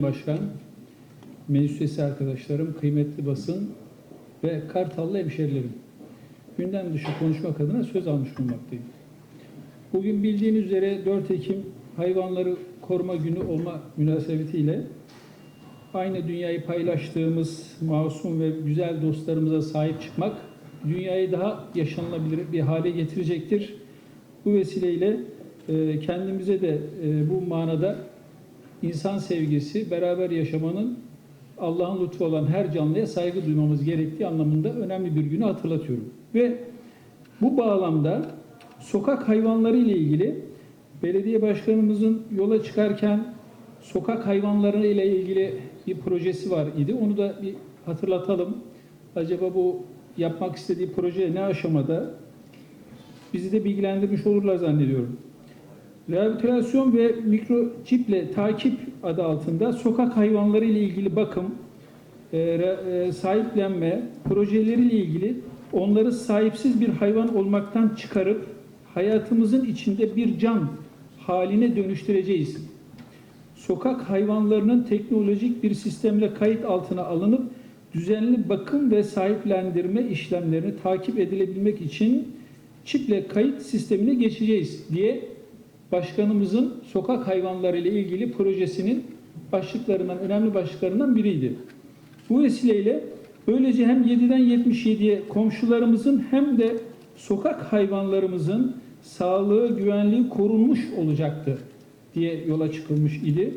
Başkan, meclis üyesi arkadaşlarım, kıymetli basın ve Kartallı hemşerilerim. Gündem dışı konuşmak adına söz almış bulunmaktayım. Bugün bildiğiniz üzere 4 Ekim Hayvanları Koruma Günü olma münasebetiyle aynı dünyayı paylaştığımız masum ve güzel dostlarımıza sahip çıkmak dünyayı daha yaşanılabilir bir hale getirecektir. Bu vesileyle e, kendimize de e, bu manada insan sevgisi, beraber yaşamanın Allah'ın lütfu olan her canlıya saygı duymamız gerektiği anlamında önemli bir günü hatırlatıyorum. Ve bu bağlamda sokak hayvanları ile ilgili belediye başkanımızın yola çıkarken sokak hayvanları ile ilgili bir projesi var idi. Onu da bir hatırlatalım. Acaba bu yapmak istediği proje ne aşamada? Bizi de bilgilendirmiş olurlar zannediyorum. Rehabilitasyon ve mikroçiple takip adı altında sokak hayvanları ile ilgili bakım, e, e, sahiplenme projeleriyle ilgili onları sahipsiz bir hayvan olmaktan çıkarıp hayatımızın içinde bir can haline dönüştüreceğiz. Sokak hayvanlarının teknolojik bir sistemle kayıt altına alınıp düzenli bakım ve sahiplendirme işlemlerini takip edilebilmek için çiple kayıt sistemine geçeceğiz diye başkanımızın sokak hayvanları ile ilgili projesinin başlıklarından, önemli başlıklarından biriydi. Bu vesileyle böylece hem 7'den 77'ye komşularımızın hem de sokak hayvanlarımızın sağlığı, güvenliği korunmuş olacaktı diye yola çıkılmış idi.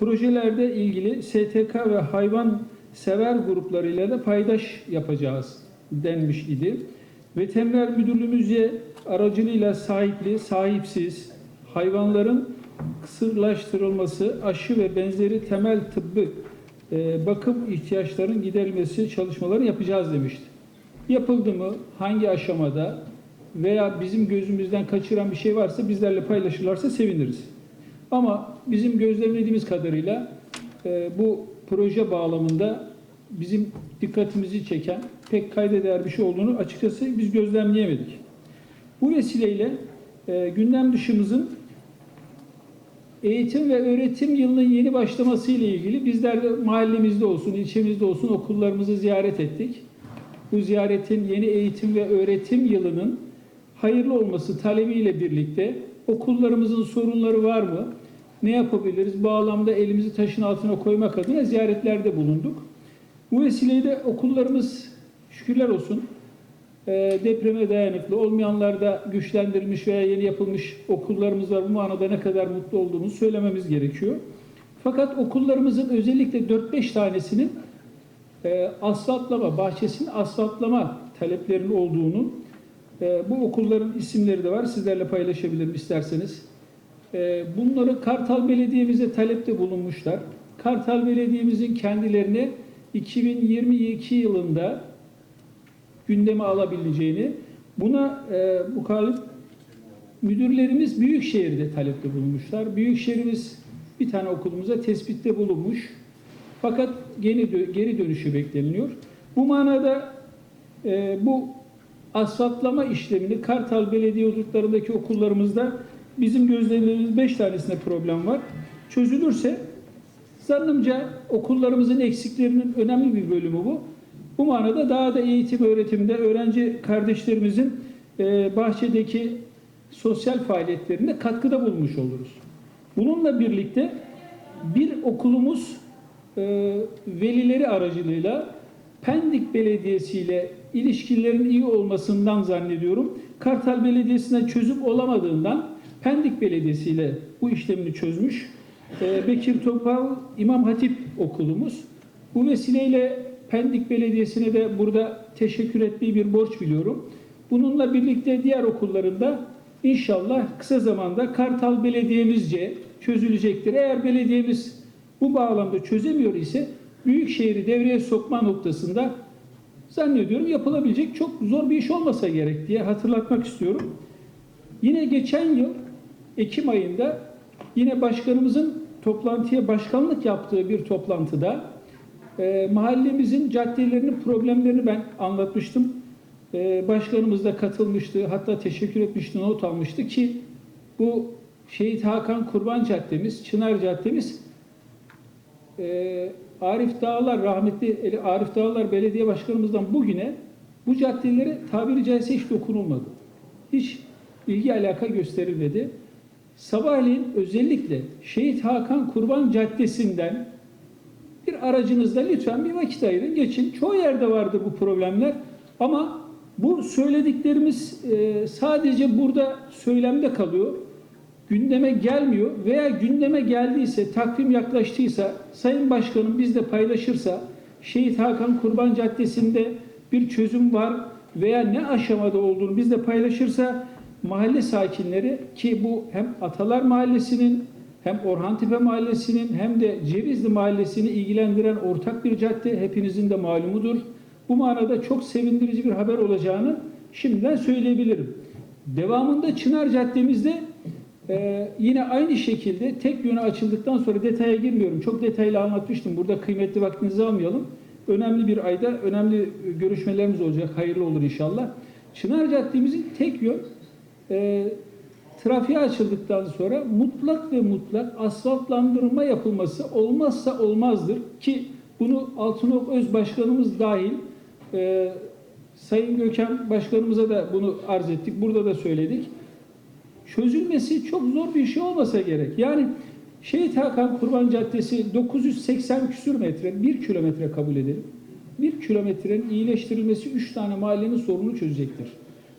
Projelerde ilgili STK ve hayvan sever gruplarıyla da paydaş yapacağız denmiş idi. Veteriner Müdürlüğümüzce aracılığıyla sahipli, sahipsiz, hayvanların kısırlaştırılması, aşı ve benzeri temel tıbbi e, bakım ihtiyaçlarının giderilmesi çalışmaları yapacağız demişti. Yapıldı mı? Hangi aşamada? Veya bizim gözümüzden kaçıran bir şey varsa bizlerle paylaşırlarsa seviniriz. Ama bizim gözlemlediğimiz kadarıyla e, bu proje bağlamında bizim dikkatimizi çeken pek kayda değer bir şey olduğunu açıkçası biz gözlemleyemedik. Bu vesileyle e, gündem dışımızın eğitim ve öğretim yılının yeni başlaması ile ilgili bizler de mahallemizde olsun, ilçemizde olsun okullarımızı ziyaret ettik. Bu ziyaretin yeni eğitim ve öğretim yılının hayırlı olması talebiyle birlikte okullarımızın sorunları var mı? Ne yapabiliriz? Bağlamda elimizi taşın altına koymak adına ziyaretlerde bulunduk. Bu vesileyle okullarımız şükürler olsun depreme dayanıklı, olmayanlar da güçlendirilmiş veya yeni yapılmış okullarımız var. Bu manada ne kadar mutlu olduğumuzu söylememiz gerekiyor. Fakat okullarımızın özellikle 4-5 tanesinin e, asfaltlama, bahçesinin asfaltlama taleplerinin olduğunu, e, bu okulların isimleri de var. Sizlerle paylaşabilirim isterseniz. E, bunları Kartal Belediye'mize talepte bulunmuşlar. Kartal Belediye'mizin kendilerine 2022 yılında gündeme alabileceğini, buna e, muhalif müdürlerimiz Büyükşehir'de talepte bulunmuşlar. Büyükşehir'imiz bir tane okulumuza tespitte bulunmuş. Fakat geri, geri dönüşü bekleniliyor. Bu manada e, bu asfaltlama işlemini Kartal Belediye hudutlarındaki okullarımızda bizim gözlemlerimiz 5 tanesinde problem var. Çözülürse zannımca okullarımızın eksiklerinin önemli bir bölümü bu. Bu manada daha da eğitim öğretimde öğrenci kardeşlerimizin e, bahçedeki sosyal faaliyetlerinde katkıda bulmuş oluruz. Bununla birlikte bir okulumuz e, velileri aracılığıyla Pendik Belediyesi ile ilişkilerin iyi olmasından zannediyorum. Kartal Belediyesi'ne çözüm olamadığından Pendik Belediyesi ile bu işlemini çözmüş. E, Bekir Topal İmam Hatip okulumuz. Bu vesileyle Pendik Belediyesi'ne de burada teşekkür etmeyi bir borç biliyorum. Bununla birlikte diğer okullarında inşallah kısa zamanda Kartal Belediye'mizce çözülecektir. Eğer belediyemiz bu bağlamda çözemiyor ise Büyükşehir'i devreye sokma noktasında zannediyorum yapılabilecek çok zor bir iş olmasa gerek diye hatırlatmak istiyorum. Yine geçen yıl Ekim ayında yine başkanımızın toplantıya başkanlık yaptığı bir toplantıda e, mahallemizin caddelerinin problemlerini ben anlatmıştım. E, başkanımız da katılmıştı. Hatta teşekkür etmişti, not almıştı ki bu Şehit Hakan Kurban Caddemiz, Çınar Caddemiz e, Arif Dağlar, rahmetli Arif Dağlar Belediye Başkanımızdan bugüne bu caddelere tabiri caizse hiç dokunulmadı. Hiç ilgi alaka gösterilmedi. Sabahleyin özellikle Şehit Hakan Kurban Caddesi'nden bir aracınızda lütfen bir vakit ayırın, geçin. Çoğu yerde vardır bu problemler ama bu söylediklerimiz e, sadece burada söylemde kalıyor. Gündeme gelmiyor veya gündeme geldiyse, takvim yaklaştıysa, Sayın Başkanım bizde paylaşırsa, Şehit Hakan Kurban Caddesi'nde bir çözüm var veya ne aşamada olduğunu bizde paylaşırsa mahalle sakinleri ki bu hem Atalar Mahallesi'nin hem Orhantepe Mahallesi'nin hem de Cevizli Mahallesi'ni ilgilendiren ortak bir cadde hepinizin de malumudur. Bu manada çok sevindirici bir haber olacağını şimdiden söyleyebilirim. Devamında Çınar Caddemizde e, yine aynı şekilde tek yöne açıldıktan sonra detaya girmiyorum. Çok detaylı anlatmıştım. Burada kıymetli vaktinizi almayalım. Önemli bir ayda önemli görüşmelerimiz olacak. Hayırlı olur inşallah. Çınar Caddemizin tek yön e, trafiğe açıldıktan sonra mutlak ve mutlak asfaltlandırma yapılması olmazsa olmazdır ki bunu Altınok Öz Başkanımız dahil e, Sayın Gökhan Başkanımıza da bunu arz ettik. Burada da söyledik. Çözülmesi çok zor bir şey olmasa gerek. Yani Şehit Hakan Kurban Caddesi 980 küsür metre, 1 kilometre kabul edelim. 1 kilometrenin iyileştirilmesi 3 tane mahallenin sorunu çözecektir.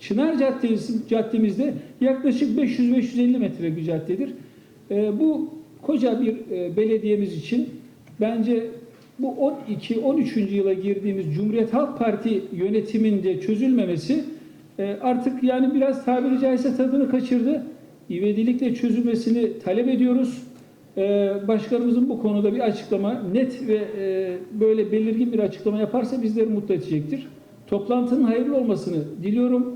Çınar Caddesi, caddemizde yaklaşık 500-550 metre bir caddedir. Ee, bu koca bir e, belediyemiz için bence bu 12-13. yıla girdiğimiz Cumhuriyet Halk Parti yönetiminde çözülmemesi e, artık yani biraz tabiri caizse tadını kaçırdı. İvedilikle çözülmesini talep ediyoruz. E, Başkanımızın bu konuda bir açıklama net ve e, böyle belirgin bir açıklama yaparsa bizleri mutlu edecektir. Toplantının hayırlı olmasını diliyorum.